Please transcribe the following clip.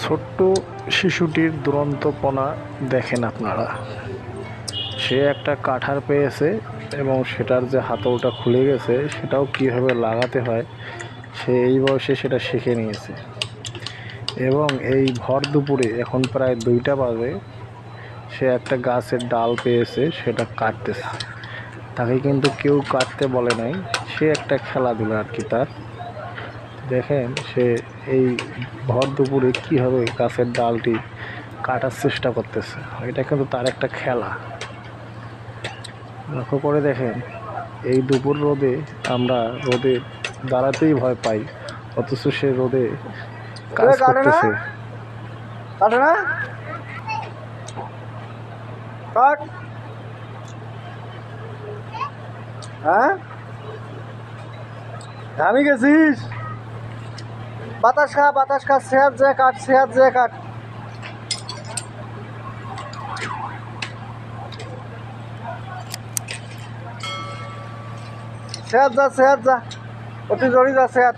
ছোট্ট শিশুটির দুরন্তপনা দেখেন আপনারা। সে একটা কাঠার পেয়েছে এবং সেটার যে হাতলটা খুলে গেছে, সেটাও কীভাবে লাগাতে হয়, সে এই বয়সে সেটা শিখে নিয়েছে। এবং এই ভর দুপুরে এখন প্রায় দুইটা বাজে, সে একটা গাছের ডাল পেয়েছে, সেটা কাটতেছে। তাকে কিন্তু কেউ কাটতে বলে নাই, সে একটা খেলাধুলা আর কি তার। দেখেন সে এই ভর দুপুরে কীভাবে গাছের ডালটি কাটার চেষ্টা করতেছে। এটা কিন্তু তার একটা খেলা। লক্ষ্য করে দেখেন এই দুপুর রোদে আমরা রোদে দাঁড়াতেই ভয় পাই অথচ সে রোদে কাজ না? করতেছে। কাটে না? কাট। হ্যাঁ? আমি গেছিস? বাতাস খা বাতাস খা সেহাত যে কাট সেহাত যে কাট সেহাত যা সেহাত যা। অতি জড়ি যা, সেহাত।